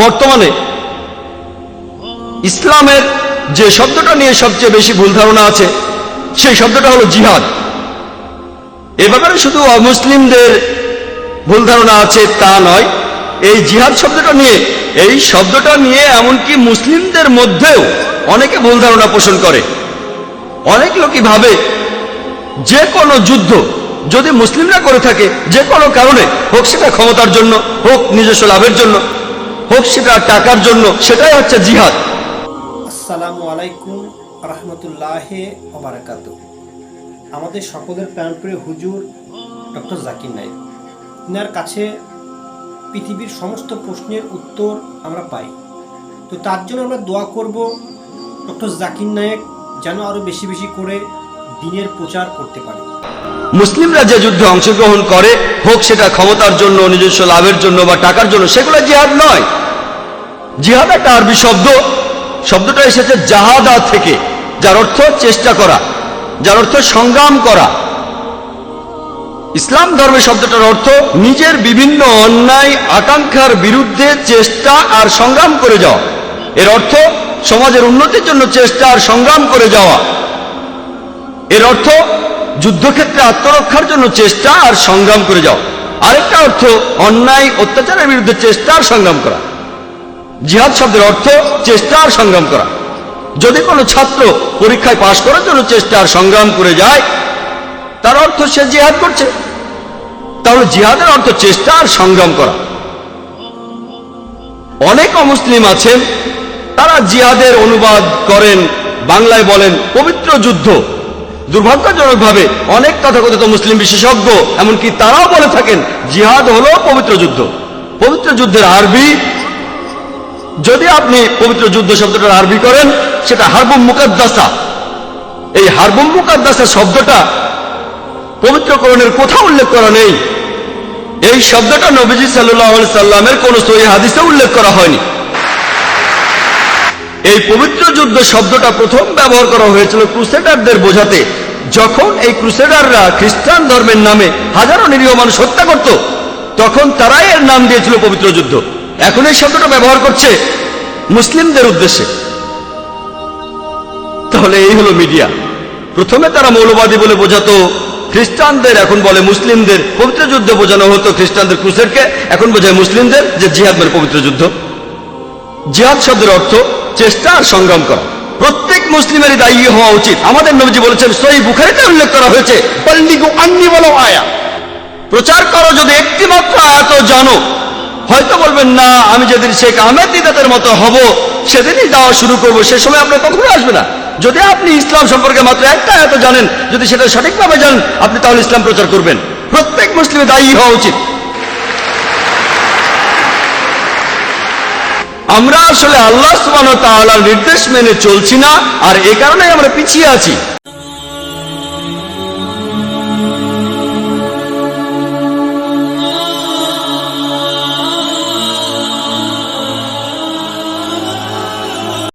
বর্তমানে ইসলামের যে শব্দটা নিয়ে সবচেয়ে বেশি ভুল ধারণা আছে, সেই শব্দটা হলো জিহাদ। এ ব্যাপারে শুধু অমুসলিমদের ভুল ধারণা আছে তা নয়, এই জিহাদ শব্দটা নিয়ে, এই শব্দটা নিয়ে এমনকি মুসলিমদের মধ্যেও অনেকে ভুল ধারণা পোষণ করে। অনেক লোকই ভাবে যে কোনো যুদ্ধ যদি মুসলিমরা করে থাকে, যে কোনো কারণে হোক সেটা ক্ষমতার জন্য, হোক নিজস্ব লাভের জন্য হোক সেটা টাকার জন্য সেটাই হচ্ছে জিহাদ। আসসালামু আলাইকুম রহমতুল্লাহ ওবরাকাত আমাদের সকলের প্রাণপ্রিয় হুজুর ডক্টর জাকির নাইক ইনার কাছে পৃথিবীর সমস্ত প্রশ্নের উত্তর আমরা পাই। তো তার জন্য আমরা দোয়া করব ডক্টর জাকির নায়েক যেন আরও বেশি বেশি করে দিনের প্রচার করতে পারে। মুসলিমরা যে যুদ্ধে অংশগ্রহণ করে হোক সেটা ক্ষমতার জন্য নিজস্ব লাভের জন্য বা টাকার জন্য সেগুলো জিহাদ নয়। জিহাদ একটা আরবি শব্দ। শব্দটা এসেছে জাহাদা থেকে, যার অর্থ চেষ্টা করা, যার অর্থ সংগ্রাম করা। ইসলাম ধর্মের শব্দটার অর্থ নিজের বিভিন্ন অন্যায়, আকাঙ্ক্ষার বিরুদ্ধে চেষ্টা আর সংগ্রাম করে যাওয়া। এর অর্থ সমাজের উন্নতির জন্য চেষ্টা আর সংগ্রাম করে যাওয়া। এর অর্থ যুদ্ধক্ষেত্রে আত্মরক্ষার জন্য চেষ্টা আর সংগ্রাম করে যাওয়া। আরেকটা অর্থ অন্যায়, অত্যাচারের বিরুদ্ধে চেষ্টা আর সংগ্রাম করা। জিহাদ শব্দের অর্থ চেষ্টা আর সংগ্রাম করা। যদি কোনো ছাত্র পরীক্ষায় পাশ করার জন্য চেষ্টা আর সংগ্রাম করে যায়, তার অর্থ সে জিহাদ করছে। তাহলে জিহাদের অর্থ চেষ্টা আর সংগ্রাম করা। অনেক অমুসলিম আছেন, তারা জিহাদের অনুবাদ করেন, বাংলায় বলেন, পবিত্র যুদ্ধ। দুর্ভাগ্যজনকভাবে অনেক তথাকথিত মুসলিম বিশেষজ্ঞ, এমনকি তারাও বলে থাকেন, জিহাদ হলো পবিত্র যুদ্ধ। পবিত্র যুদ্ধের আরবি যদি আপনি পবিত্র যুদ্ধ শব্দটার আরবি করেন, সেটা হারবুম মুকাদ্দাসা। এই হারবুম মুকাদ্দাসা শব্দটা পবিত্রকরণের কোথাও উল্লেখ করা নেই। এই শব্দটা নবীজি সাল্লাহ সাল্লামের কোন সহি হাদিসে উল্লেখ করা হয়নি। এই পবিত্র যুদ্ধ শব্দটা প্রথম ব্যবহার করা হয়েছিল ক্রুসেডারদের বোঝাতে। যখন এই ক্রুসেডাররা খ্রিস্টান ধর্মের নামে হাজারো নিরীহ মানুষ হত্যা করত, তখন তারাই এর নাম দিয়েছিল পবিত্র যুদ্ধ। এখন এই শব্দটা ব্যবহার করছে মুসলিমদের উদ্দেশ্যে। তাহলে এই হলো মিডিয়া। প্রথমে তারা মৌলবাদী বলে বোঝাতো, খ্রিস্টানদের এখন বলে মুসলিমদের পবিত্র যুদ্ধে বোঝানো হতো, খ্রিস্টানদের ক্রুসেরকে এখন বোঝায় মুসলিমদের যে জিহাদ মানে পবিত্র যুদ্ধ। জিহাদ শব্দের অর্থ চেষ্টা আর সংগ্রাম করা। প্রত্যেক মুসলিমেরই দায়ী হওয়া উচিত। আমাদের নবীজি বলেছেন সই বুখারিতে উল্লেখ করা হয়েছে আয়া। প্রচার করো যদি একটি মাত্র আয়াত জানো হয়তো বলবেন, না, আমি যেদিন শেখ আহমেদ দিদাতের মতো হব, সেদিনই যাওয়া শুরু করব, সে সময় আপনার কখনো আসবে না। যদি আপনি ইসলাম সম্পর্কে মাত্র একটা আয়াত জানেন, যদি সেটা সঠিকভাবে জানেন, আপনি তাহলে ইসলাম প্রচার করবেন। প্রত্যেক মুসলিমের দায়ী হওয়া উচিত। আমরা আসলে আল্লাহ সুবাহ তাআলার নির্দেশ মেনে চলছি না, আর এ কারণে আমরা পিছিয়ে আছি।